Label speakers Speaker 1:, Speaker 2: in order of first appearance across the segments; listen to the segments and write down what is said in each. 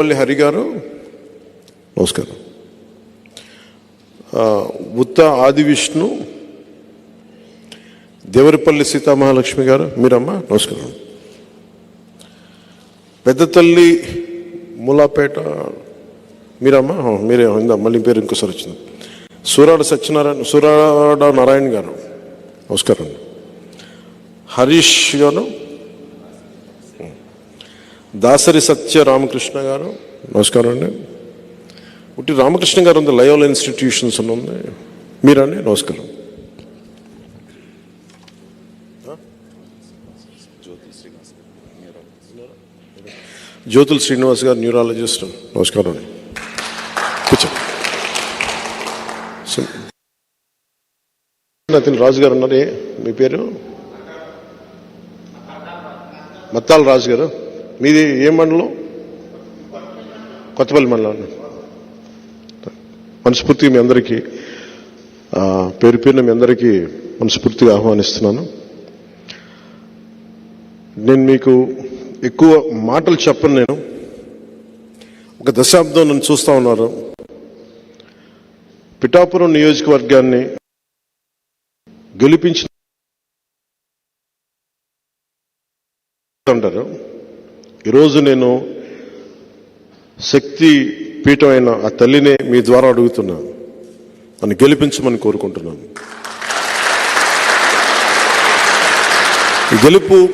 Speaker 1: పల్లి హరి గారు. నమస్కారం. ఉత్త ఆది విష్ణు దేవరపల్లి సీతామహాలక్ష్మి గారు మీరమ్మా నమస్కారం. పెద్ద తల్లి మూలాపేట మీరమ్మా మీరే ఇందా మళ్ళీ పేరు ఇంకోసారి వచ్చింది. సూరాడ సత్యనారాయణ సూరాడ నారాయణ గారు నమస్కారం. హరీష్ గారు దాసరి సత్య రామకృష్ణ గారు నమస్కారం అండి. ఉట్టి రామకృష్ణ గారు ఉంది లయోల్ ఇన్స్టిట్యూషన్స్ అని ఉంది. మీరండి నమస్కారం. జ్యోతుల్ శ్రీనివాస్ గారు న్యూరాలజిస్ట్. నమస్కారం అండి. అతను రాజు గారు ఉన్నారు? మీ పేరు? మత్తాల రాజు గారు మీది ఏ మండలం? కొత్తపల్లి మండలం మనస్ఫూర్తిగా మీ అందరికీ పేరు పేరున మీ అందరికీ మనస్ఫూర్తిగా ఆహ్వానిస్తున్నాను. నేను మీకు ఎక్కువ మాటలు చెప్పను నేను. ఒక దశాబ్దం నన్ను చూస్తా ఉన్నారు. పిఠాపురం నియోజకవర్గాన్ని గెలిపించిన అంటారు. ఈరోజు నేను శక్తి పీఠమైన ఆ తల్లినే మీ ద్వారా అడుగుతున్నాను. నన్ను గెలిపించమని కోరుకుంటున్నాను. ఈ గెలుపు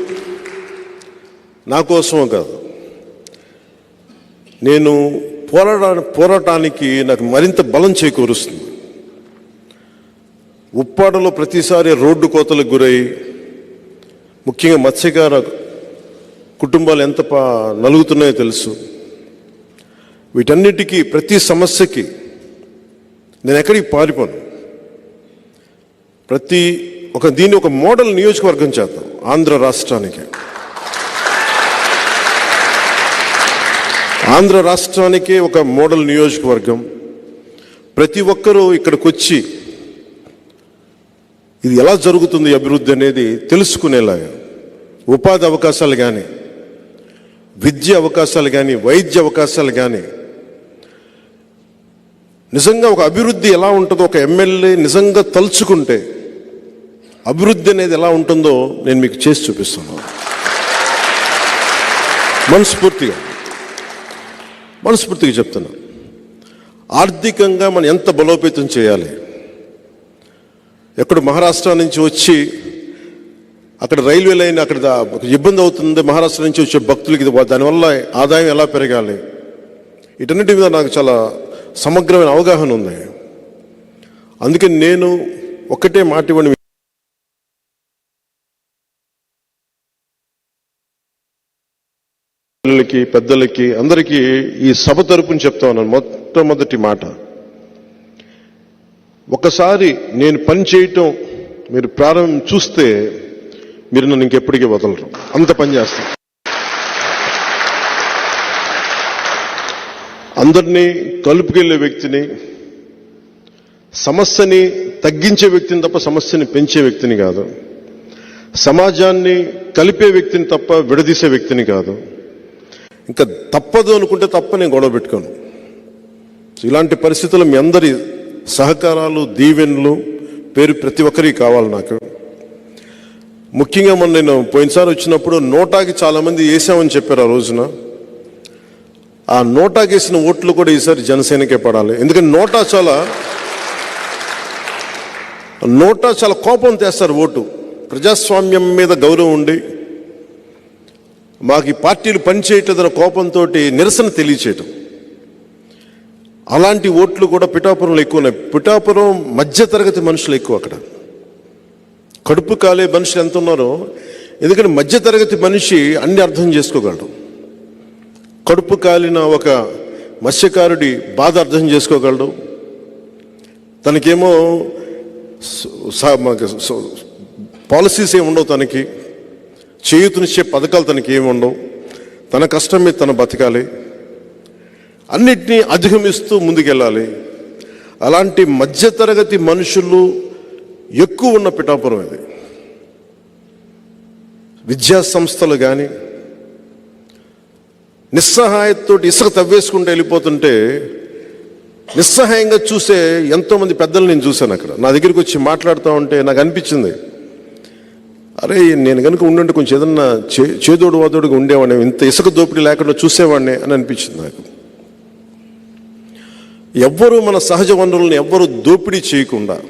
Speaker 1: నా కోసమో కాదు. నేను పోరాడా పోరాటానికి నాకు మరింత బలం చేకూరుస్తుంది. ఉప్పాడలో ప్రతిసారి రోడ్డు కోతలకు గురై ముఖ్యంగా మత్స్యకార కుటుంబాలు ఎంత పా నలుగుతున్నాయో తెలుసు. వీటన్నిటికీ ప్రతి సమస్యకి నేను ఎక్కడికి పారిపోను. ప్రతి ఒక దీన్ని ఒక మోడల్ నియోజకవర్గం చేద్దాం ఆంధ్ర రాష్ట్రానికి. ఆంధ్ర రాష్ట్రానికి ఒక మోడల్ నియోజకవర్గం. ప్రతి ఒక్కరూ ఇక్కడికి వచ్చి ఇది ఎలా జరుగుతుంది అభివృద్ధి అనేది తెలుసుకునేలాగా ఉపాధి అవకాశాలు కానీ విద్య అవకాశాలు కానీ వైద్య అవకాశాలు కానీ నిజంగా ఒక అభివృద్ధి ఎలా ఉంటుందో ఒక ఎమ్మెల్యే నిజంగా తలుచుకుంటే అభివృద్ధి అనేది ఎలా ఉంటుందో నేను మీకు చేసి చూపిస్తున్నాను మనస్ఫూర్తిగా మనస్ఫూర్తిగా చెప్తున్నా. ఆర్థికంగా మనం ఎంత బలోపేతం చేయాలి? ఎక్కడ మహారాష్ట్ర నుంచి వచ్చి అక్కడ రైల్వే లైన్ అక్కడ ఇబ్బంది అవుతుంది. మహారాష్ట్ర నుంచి వచ్చే భక్తులకి దానివల్ల ఆదాయం ఎలా పెరగాలి? ఇటన్నిటి మీద నాకు చాలా సమగ్రమైన అవగాహన ఉంది. అందుకని నేను ఒక్కటే మాట ఇవ్వండి పిల్లలకి పెద్దలకి అందరికీ ఈ సభ తరపుని చెప్తా ఉన్నాను. మొట్టమొదటి మాట. ఒకసారి నేను పని చేయటం మీరు ప్రారంభం చూస్తే మీరు నన్ను ఇంకెప్పటికీ వదలరు. అంత పని చేస్తాను అందరినీ కలుపుకెళ్ళే వ్యక్తిని సమస్యని తగ్గించే వ్యక్తిని తప్ప సమస్యని పెంచే వ్యక్తిని కాదు. సమాజాన్ని కలిపే వ్యక్తిని తప్ప విడదీసే వ్యక్తిని కాదు. ఇంకా తప్పదు అనుకుంటే తప్ప నేను గొడవ పెట్టుకోను. ఇలాంటి పరిస్థితులు మీ అందరి సహకారాలు దీవెనలు పేరు ప్రతి ఒక్కరికి కావాలి నాకు. ముఖ్యంగా మొన్న నేను పోయినసారి వచ్చినప్పుడు నోటాకి చాలామంది వేసామని చెప్పారు ఆ రోజున. ఆ నోటాకి వేసిన ఓట్లు కూడా ఈసారి జనసేనకే పడాలి. ఎందుకంటే నోటా చాలా నోటా చాలా కోపం తెస్తారు ఓటు. ప్రజాస్వామ్యం మీద గౌరవం ఉండి మాకు ఈ పార్టీలు పనిచేయట్లేదన్న కోపంతో నిరసన తెలియచేయటం. అలాంటి ఓట్లు కూడా పిఠాపురంలో ఎక్కువ ఉన్నాయి. పిఠాపురం మధ్యతరగతి మనుషులు ఎక్కువ అక్కడ. కడుపు కాలే మనుషులు ఎంత ఉన్నారో ఎందుకంటే మధ్యతరగతి మనిషి అన్ని అర్థం చేసుకోగలడు. కడుపు కాలిన ఒక మత్స్యకారుడి బాధ అర్థం చేసుకోగలడు. తనకేమో పాలసీస్ ఏమి ఉండవు తనకి. చేయూతనిచ్చే పథకాలు తనకి ఏమి ఉండవు. తన కష్టం మీద తన బతకాలి. అన్నిటినీ అధిగమిస్తూ ముందుకెళ్ళాలి. అలాంటి మధ్యతరగతి మనుషులు ఎక్కువ ఉన్న పిఠాపురం ఇది. విద్యా సంస్థలు కానీ నిస్సహాయంతో ఇసుక తవ్వేసుకుంటూ వెళ్ళిపోతుంటే నిస్సహాయంగా చూసే ఎంతోమంది పెద్దలు నేను చూశాను అక్కడ. నా దగ్గరికి వచ్చి మాట్లాడుతూ ఉంటే నాకు అనిపించింది అరే నేను కనుక ఉండుంటే కొంచెం ఏదన్నా చే చేదోడు వాదోడుగా ఉండేవాడిని ఇంత ఇసుక దోపిడీ లేకుండా చూసేవాడిని అని అనిపించింది నాకు. ఎవ్వరూ మన సహజ వనరులను ఎవ్వరూ దోపిడీ చేయకుండా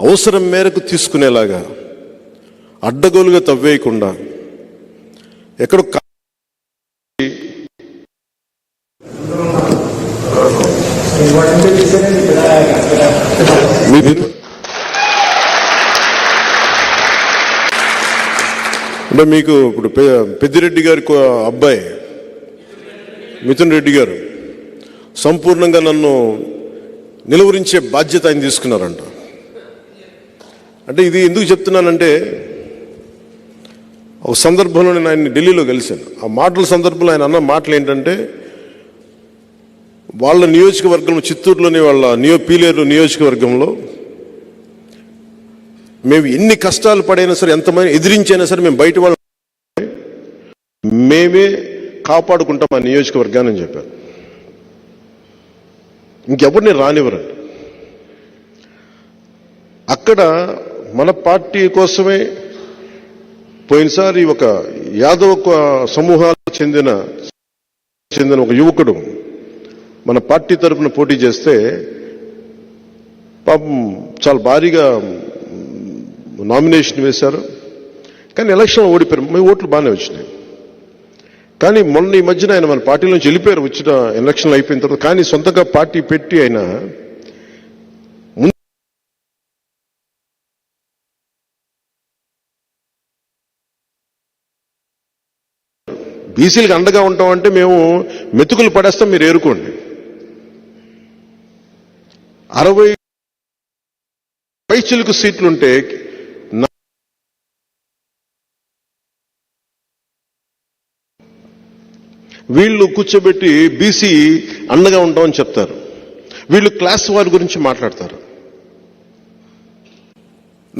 Speaker 1: అవసరం మేరకు తీసుకునేలాగా అడ్డగోలుగా తవ్వేయకుండా ఎక్కడో అంటే మీకు ఇప్పుడు పె- పెద్దిరెడ్డి గారి అబ్బాయి మిథున్ రెడ్డి గారు సంపూర్ణంగా నన్ను నిలువరించే బాధ్యత ఆయన తీసుకున్నారంట. అంటే ఇది ఎందుకు చెప్తున్నానంటే ఒక సందర్భంలో నేను ఆయన్ని ఢిల్లీలో కలిశాను. ఆ మాటల సందర్భంలో ఆయన అన్న మాటలు ఏంటంటే వాళ్ళ నియోజకవర్గంలో చిత్తూరులోని వాళ్ళ నియో పీలేరు నియోజకవర్గంలో మేము ఎన్ని కష్టాలు పడైనా సరే ఎంతమంది ఎదిరించైనా సరే మేము బయట వాళ్ళు. మేమే కాపాడుకుంటాం ఆ నియోజకవర్గాన్ని అని చెప్పారు. ఇంకెవరిని రానివ్వరండి. అక్కడ మన పార్టీ కోసమే పోయినసారి ఒక యాదవ సమూహాలకు చెందిన చెందిన ఒక యువకుడు మన పార్టీ తరఫున పోటీ చేస్తే పాపం చాలా భారీగా నామినేషన్ వేశారు. కానీ ఎలక్షన్ ఓడిపోయారు. మీ ఓట్లు బాగానే వచ్చినాయి. కానీ మొన్న ఈ మధ్యన ఆయన మన పార్టీ నుంచి వెళ్ళిపోయారు. వచ్చిన ఎలక్షన్లు అయిపోయిన తర్వాత. కానీ సొంతంగా పార్టీ పెట్టి ఆయన బీసీలకు అండగా ఉంటాం అంటే మేము మెతుకులు పడేస్తాం మీరు ఏరుకోండి. అరవై పైచిలుకు సీట్లుంటే వీళ్ళు కూర్చోబెట్టి బీసీ అండగా ఉంటామని చెప్తారు. వీళ్ళు క్లాస్ వారి గురించి మాట్లాడతారు.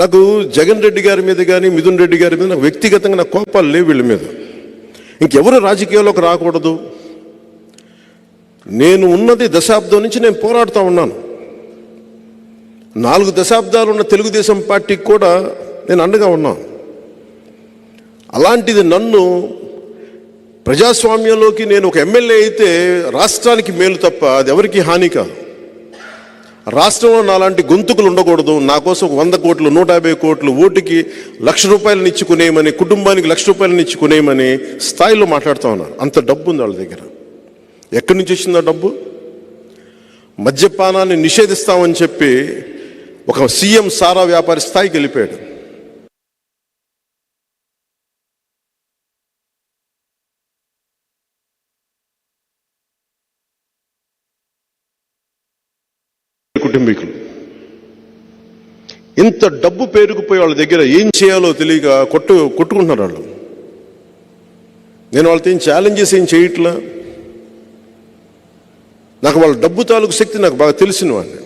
Speaker 1: నాకు జగన్ రెడ్డి గారి మీద కానీ మిథున్ రెడ్డి గారి మీద నాకు వ్యక్తిగతంగా నాకు కోపాలు లేవు వీళ్ళ మీద. ఇంకెవరు రాజకీయాల్లోకి రాకూడదు. నేను ఉన్నది దశాబ్దం నుంచి నేను పోరాడుతూ ఉన్నాను. నాలుగు దశాబ్దాలు ఉన్న తెలుగుదేశం పార్టీకి కూడా నేను అండగా ఉన్నాను. అలాంటిది నన్ను ప్రజాస్వామ్యంలోకి నేను ఒక ఎమ్మెల్యే అయితే రాష్ట్రానికి మేలు తప్ప అది ఎవరికి హాని కాదు. రాష్ట్రంలో నాలాంటి గొంతుకులు ఉండకూడదు. నా కోసం వంద కోట్లు నూట యాభై కోట్లు ఓటుకి లక్ష రూపాయలను ఇచ్చుకునేయమని కుటుంబానికి లక్ష రూపాయలను ఇచ్చుకునేయమని స్థాయిలో మాట్లాడుతూ ఉన్నారు అంత డబ్బు ఉంది వాళ్ళ దగ్గర. ఎక్కడి నుంచి వచ్చిందో డబ్బు? మద్యపానాన్ని నిషేధిస్తామని చెప్పి ఒక సీఎం సారా వ్యాపారి స్థాయికి వెళ్ళిపోయాడు. కుటుంబీకులు. ఇంత డబ్బు పేరుకుపోయి వాళ్ళ దగ్గర ఏం చేయాలో తెలియక కొట్టు కొట్టుకుంటున్నారు వాళ్ళు. నేను వాళ్ళతో ఏం ఛాలెంజెస్ ఏం చేయట్లా? నాకు వాళ్ళ డబ్బు తాలూకు శక్తి నాకు బాగా తెలిసిన వాడిని.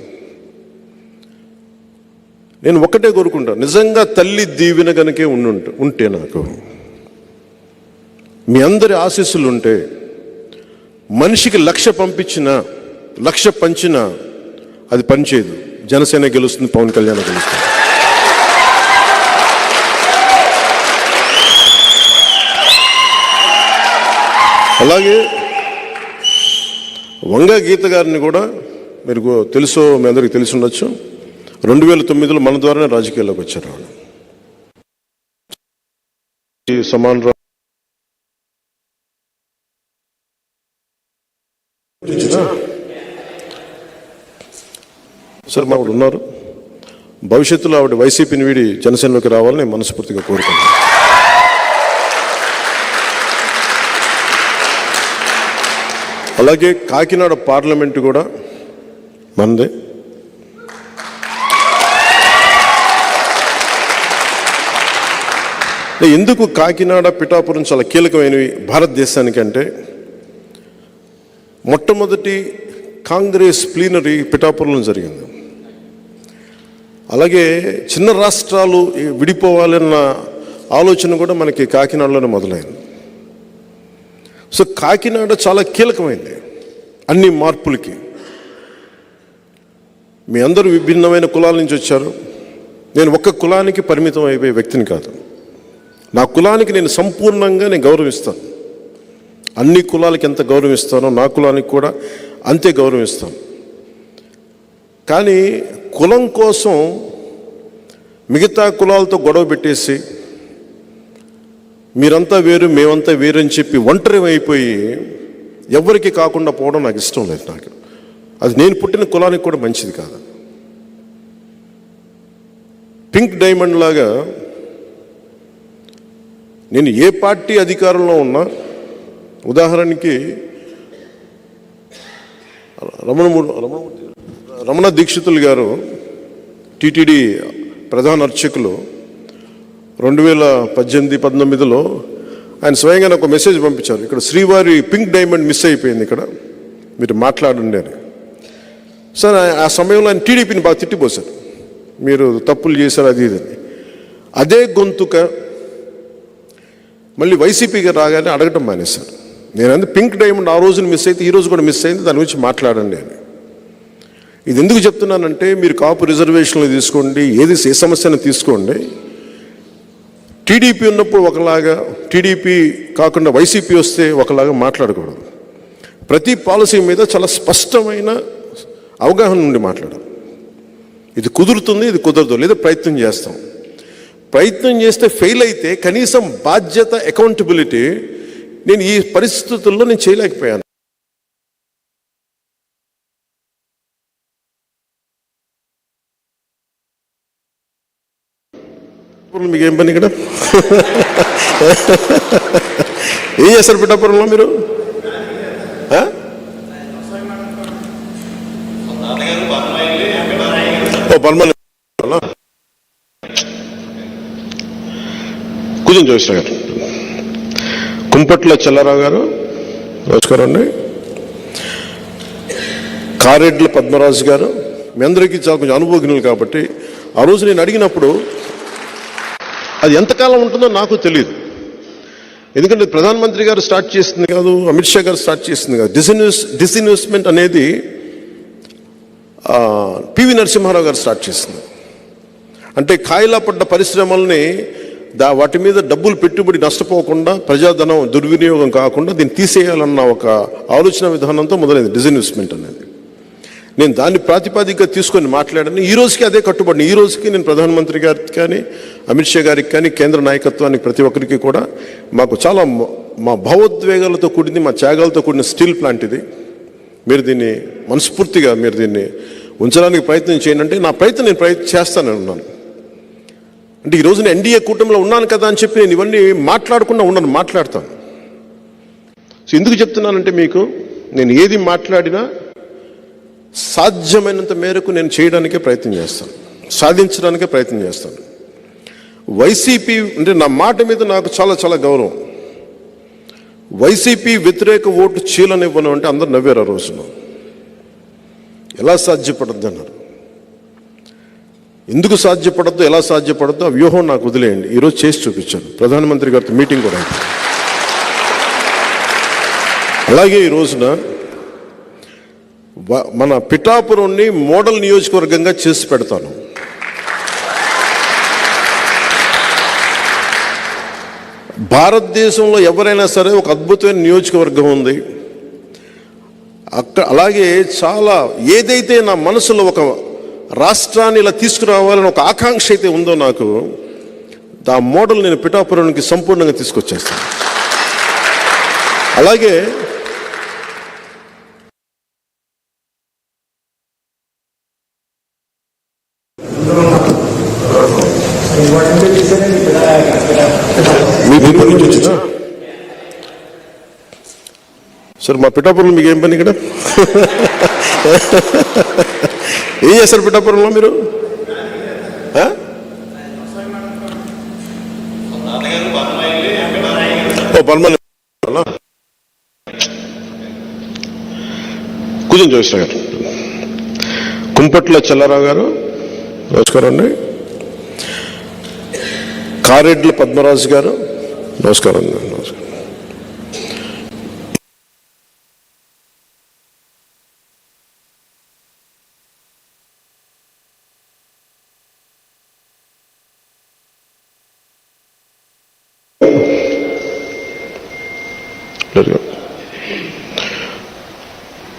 Speaker 1: నేను ఒక్కటే కోరుకుంటాను నిజంగా తల్లి దీవెన కనుకే ఉండుంట ఉంటే నాకు మీ అందరి ఆశీస్సులు ఉంటే మనిషికి లక్ష పంపించిన లక్ష పంచిన అది పనిచేయదు. జనసేన గెలుస్తుంది పవన్ కళ్యాణ్ గెలుస్తుంది. అలాగే వంగ గీత గారిని కూడా మీరు తెలుసు తెలుసో మీ అందరికి తెలిసి ఉండొచ్చు. రెండు వేల తొమ్మిదిలో మన ద్వారానే రాజకీయాల్లోకి వచ్చారు సమాన సమాన్ సార్ మా ఉన్నారు భవిష్యత్తులో ఆవిడ వైసీపీని వీడి జనసేనలోకి రావాలని మనస్ఫూర్తిగా కోరుకుంటున్నాను. అలాగే కాకినాడ పార్లమెంటు కూడా మనదే. ఎందుకు కాకినాడ పిఠాపురం చాలా కీలకమైనవి భారతదేశానికి అంటే మొట్టమొదటి కాంగ్రెస్ ప్లీనరీ పిఠాపురంలో జరిగింది. అలాగే చిన్న రాష్ట్రాలు విడిపోవాలన్న ఆలోచన కూడా మనకి కాకినాడలోనే మొదలైంది. సో కాకినాడ చాలా కీలకమైంది అన్ని మార్పులకి. మీ అందరూ విభిన్నమైన కులాల నుంచి వచ్చారు. నేను ఒక్క కులానికి పరిమితం అయిపోయే వ్యక్తిని కాదు. నా కులానికి నేను సంపూర్ణంగా నేను గౌరవిస్తాను. అన్ని కులాలకి ఎంత గౌరవిస్తానో నా కులానికి కూడా అంతే గౌరవిస్తాను. కానీ కులం కోసం మిగతా కులాలతో గొడవ పెట్టేసి మీరంతా వేరు మేమంతా వేరు అని చెప్పి ఒంటరి అయిపోయి ఎవరికి కాకుండా పోవడం నాకు ఇష్టం లేదు నాకు. అది నేను పుట్టిన కులానికి కూడా మంచిది కాదు. పింక్ డైమండ్ లాగా నేను ఏ పార్టీ అధికారంలో ఉన్నా ఉదాహరణకి రమణమూర్తి రమణమూర్తి రమణ దీక్షితులు గారు టీటీడీ ప్రధాన అర్చకులు రెండు వేల పద్దెనిమిది పంతొమ్మిదిలో ఆయన స్వయంగా నాకు ఒక మెసేజ్ పంపించారు. ఇక్కడ శ్రీవారి పింక్ డైమండ్ మిస్ అయిపోయింది ఇక్కడ. మీరు మాట్లాడండి అని. సార్ ఆ- ఆ సమయంలో ఆయన టీడీపీని బాగా తిట్టిపోశారు. మీరు తప్పులు చేశారు అది ఇది అని. అదే గొంతుక మళ్ళీ వైసీపీకి రాగానే అడగటం మానేశారు. నేను అంది పింక్ డైమండ్ ఆ రోజున మిస్ అయితే ఈ రోజు కూడా మిస్ అయింది దాని గురించి మాట్లాడండి అని. ఇది ఎందుకు చెప్తున్నానంటే మీరు కాపు రిజర్వేషన్లు తీసుకోండి ఏది ఏ సమస్యను తీసుకోండి. టీడీపీ ఉన్నప్పుడు ఒకలాగా టీడీపీ కాకుండా వైసీపీ వస్తే ఒకలాగా మాట్లాడకూడదు. ప్రతి పాలసీ మీద చాలా స్పష్టమైన అవగాహన నుండి మాట్లాడాలి. ఇది కుదురుతుంది ఇది కుదరదు లేదా ప్రయత్నం చేస్తాం. ప్రయత్నం చేస్తే ఫెయిల్ అయితే కనీసం బాధ్యత అకౌంటబిలిటీ నేను ఈ పరిస్థితుల్లో నేను చేయలేకపోయాను పిఠాపురం మీకు ఏం పని ఇక్కడ? ఏం చేస్తారు పిఠాపురంలో మీరు? ఓ పర్మనెంట్ కూర్చొని చూసిన గారు కుంపట్ల చల్లారావు గారు నమస్కారం అండి. కారెడ్ల పద్మరాజు గారు మీ అందరికీ చాలా కొంచెం అనుభవజ్ఞులు కాబట్టి ఆ రోజు నేను అడిగినప్పుడు అది ఎంతకాలం ఉంటుందో నాకు తెలియదు ఎందుకంటే ప్రధానమంత్రి గారు స్టార్ట్ చేసింది కాదు అమిత్ షా గారు స్టార్ట్ చేసింది కాదు. డిసిన్యూస్ డిసిన్వెస్ట్మెంట్ అనేది పివి నరసింహారావు గారు స్టార్ట్ చేసింది. అంటే కాయిలా పడ్డ పరిశ్రమల్ని దా వాటి మీద డబ్బులు పెట్టుబడి నష్టపోకుండా ప్రజాధనం దుర్వినియోగం కాకుండా దీన్ని తీసేయాలన్న ఒక ఆలోచన విధానంతో మొదలైంది డిజిన్వెస్ట్మెంట్ అనేది. నేను దాన్ని ప్రాతిపదికగా తీసుకొని మాట్లాడాను. ఈ రోజుకి అదే కట్టుబడిన ఈ రోజుకి నేను ప్రధానమంత్రి గారికి కానీ అమిత్ షా గారికి కానీ కేంద్ర నాయకత్వానికి ప్రతి ఒక్కరికి కూడా మాకు చాలా మా భావోద్వేగాలతో కూడింది మా త్యాగాలతో కూడిన స్టీల్ ప్లాంట్ ఇది మీరు దీన్ని మనస్ఫూర్తిగా మీరు దీన్ని ఉంచడానికి ప్రయత్నం చేయండి అంటే నా ప్రయత్నం నేను ప్రయత్నం చేస్తానని ఉన్నాను అంటే ఈ రోజున ఎన్డీఏ కూటమిలో ఉన్నాను కదా అని చెప్పి నేను ఇవన్నీ మాట్లాడకుండా ఉన్నాను మాట్లాడతాను. సో ఎందుకు చెప్తున్నానంటే మీకు నేను ఏది మాట్లాడినా సాధ్యమైనంత మేరకు నేను చేయడానికే ప్రయత్నం చేస్తాను. సాధించడానికే ప్రయత్నం చేస్తాను. వైసీపీ అంటే నా మాట మీద నాకు చాలా చాలా గౌరవం. వైసీపీ వ్యతిరేక ఓటు చీలనివ్వను అంటే అందరు నవ్వారు ఆ రోజున. ఎలా సాధ్యపడద్దు అన్నారు. ఎందుకు సాధ్యపడద్దు ఎలా సాధ్యపడద్దు ఆ వ్యూహం నాకు వదిలేయండి. ఈరోజు చేసి చూపించాను. ప్రధానమంత్రి గారితో మీటింగ్ కూడా అలాగే ఈ రోజున మన పిఠాపురంని మోడల్ నియోజకవర్గంగా చేసి పెడతాను. భారతదేశంలో ఎవరైనా సరే ఒక అద్భుతమైన నియోజకవర్గం ఉంది. అక్కడ అలాగే చాలా ఏదైతే నా మనసులో ఒక రాష్ట్రాన్ని ఇలా తీసుకురావాలని ఒక ఆకాంక్ష అయితే ఉందో నాకు ఆ మోడల్ నేను పిఠాపురానికి సంపూర్ణంగా తీసుకొచ్చేస్తాను. అలాగే మీ మీ పని నుంచి వచ్చిందా సార్ మా పిఠాపురంలో మీకు ఏం పని ఇక్కడ? ఏం చేస్తారు పిఠాపురంలో మీరు? ఓ పర్మనెంట్ కూర్చొని చూసిన గారు. కుంపట్ల చెల్లారావు గారు నమస్కారం అండి. కారెడ్ల పద్మరాజు గారు నమస్కారం అండి నమస్కారం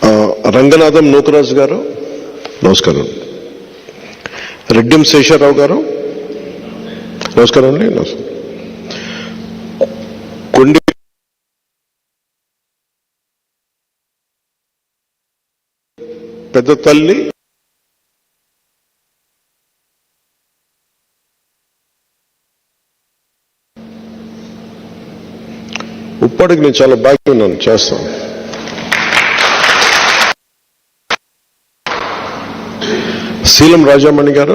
Speaker 1: ఆ, రంగనాథం నూకరాజు గారు. నమస్కారం రెడ్డిం శేషారావు గారు. నమస్కారం అండి నమస్కారం. కొండి పెద్ద తల్లి ఉప్పాడికి నేను చాలా బాగా ఉన్నాను చేస్తాను. శీలం రాజామణి గారు.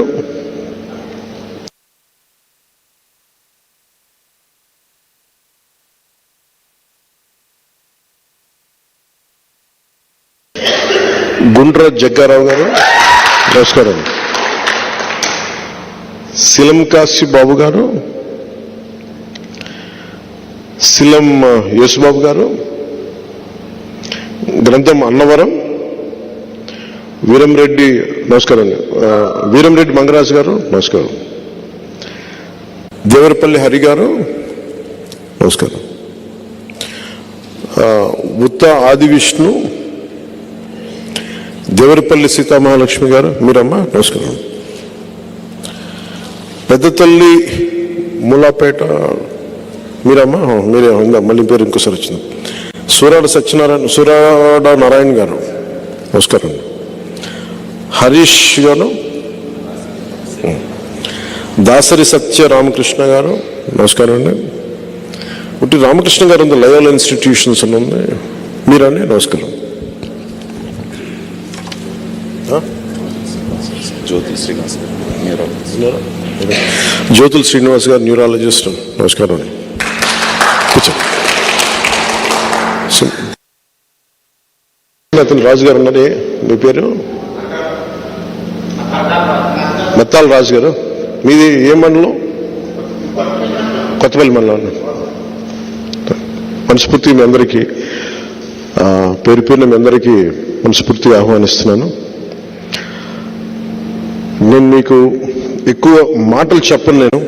Speaker 1: గుండ్ర జగ్గారావు గారు. నమస్కారం. శిలం కాశీ బాబు గారు. శిలం యేసుబాబు గారు. గ్రంథం అన్నవరం. వీరంరెడ్డి నమస్కారం. వీరంరెడ్డి మంగరాజు గారు నమస్కారం. దేవరపల్లి హరి గారు నమస్కారం. ఉత్త ఆది విష్ణు దేవరపల్లి సీతామహాలక్ష్మి గారు మీరమ్మా నమస్కారం. పెద్ద తల్లి మూలాపేట మీరమ్మా మీరే ఉందా మళ్ళీ పేరు ఇంకోసారి వచ్చింది. సూరాడ సత్యనారాయణ సూరాడ నారాయణ గారు నమస్కారం. హరీష్ గారు దాసరి సత్య రామకృష్ణ గారు నమస్కారం అండి. ఒకటి రామకృష్ణ గారు ఉంది లయోల్ ఇన్స్టిట్యూషన్స్ అని ఉంది. మీరండి నమస్కారం.
Speaker 2: జ్యోతి శ్రీనివాస్
Speaker 1: జ్యోతుల్ శ్రీనివాస్ గారు న్యూరాలజిస్ట్. నమస్కారం అండి. కూర్చోండి సు- అతను రాజు గారు ఉన్నది మీ పేరు? మత్తాల రాజు గారు? మీది ఏ మండలం? కొత్తపల్లి మండలం మనస్ఫూర్తిగా మీ అందరికీ పేరు పేరున మీ అందరికీ మనస్ఫూర్తిగా ఆహ్వానిస్తున్నాను. నేను మీకు ఎక్కువ మాటలు చెప్పను నేను.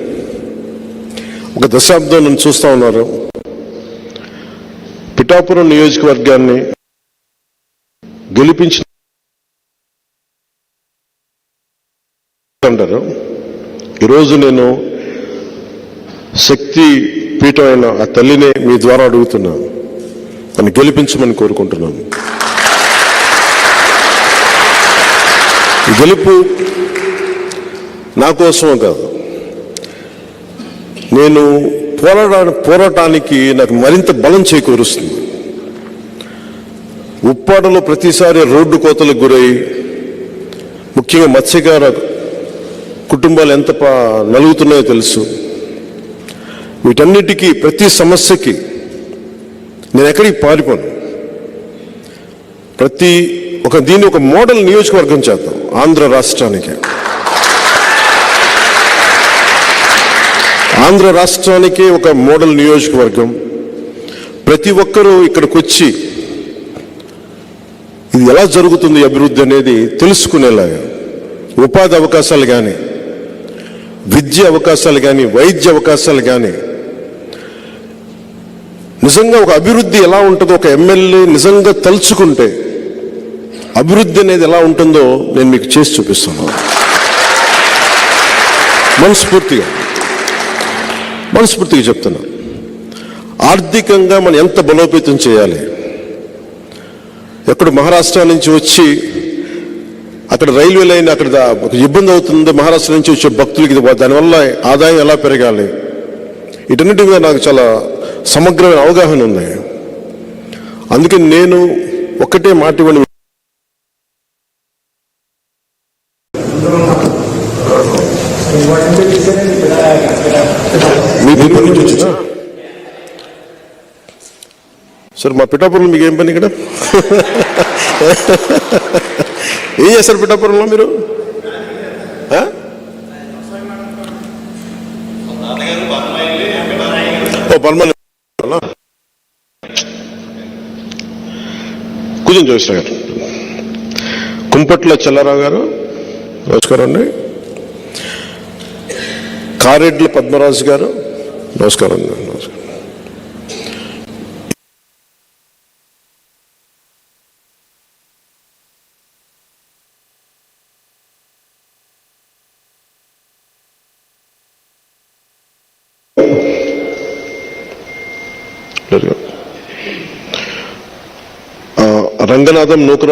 Speaker 1: ఒక దశాబ్దం నన్ను చూస్తా ఉన్నారు. పిఠాపురం నియోజకవర్గాన్ని గెలిపించిన అంటారు. ఈరోజు నేను శక్తి పీఠమైన ఆ తల్లినే మీ ద్వారా అడుగుతున్నాను. నన్ను గెలిపించమని కోరుకుంటున్నాను. గెలుపు నా కోసమే కాదు. నేను పోరాడా పోరాటానికి నాకు మరింత బలం చేకూరుస్తుంది. ఉప్పాడలో ప్రతిసారి రోడ్డు కోతలకు గురై ముఖ్యంగా మత్స్యకార కుటుంబాలు ఎంత పా నలుగుతున్నాయో తెలుసు. వీటన్నిటికీ ప్రతి సమస్యకి నేను ఎక్కడికి పారిపోను. ప్రతి ఒక దీన్ని ఒక మోడల్ నియోజకవర్గం చేద్దాం ఆంధ్ర రాష్ట్రానికి. ఆంధ్ర రాష్ట్రానికి ఒక మోడల్ నియోజకవర్గం. ప్రతి ఒక్కరూ ఇక్కడికి వచ్చి ఇది ఎలా జరుగుతుంది అభివృద్ధి అనేది తెలుసుకునేలాగా ఉపాధి అవకాశాలు కానీ విద్య అవకాశాలు కానీ వైద్య అవకాశాలు కానీ నిజంగా ఒక అభివృద్ధి ఎలా ఉంటుందో ఒక ఎమ్మెల్యే నిజంగా తలుచుకుంటే అభివృద్ధి అనేది ఎలా ఉంటుందో నేను మీకు చేసి చూపిస్తాను. మనస్ఫూర్తిగా మనస్ఫూర్తిగా చెప్తున్నా. ఆర్థికంగా మనం ఎంత బలోపేతం చేయాలి? ఎక్కడ మహారాష్ట్ర నుంచి వచ్చి అక్కడ రైల్వే లైన్ అక్కడ ఒక ఇబ్బంది అవుతుంది. మహారాష్ట్ర నుంచి వచ్చే భక్తులకి ఇది దానివల్ల ఆదాయం ఎలా పెరగాలి? ఇటన్నిటి మీద నాకు చాలా సమగ్రమైన అవగాహన ఉంది. అందుకే నేను ఒక్కటే మాట ఇవ్వండి సార్ మా పిఠాపురంలో మీకు ఏం పని ఇక్కడ? ఏం చేస్తారు పిఠాపురంలో మీరు? ఓ పర్మనెంట్ కూర్చొని చూసిన గారు. కుంపట్ల చల్లారావు గారు నమస్కారం అండి. కారెడ్ల పద్మరాజు గారు నమస్కారం అండి నమస్కారం క్లియర్గా. ఆ, రంగనాథం నూకరాజ్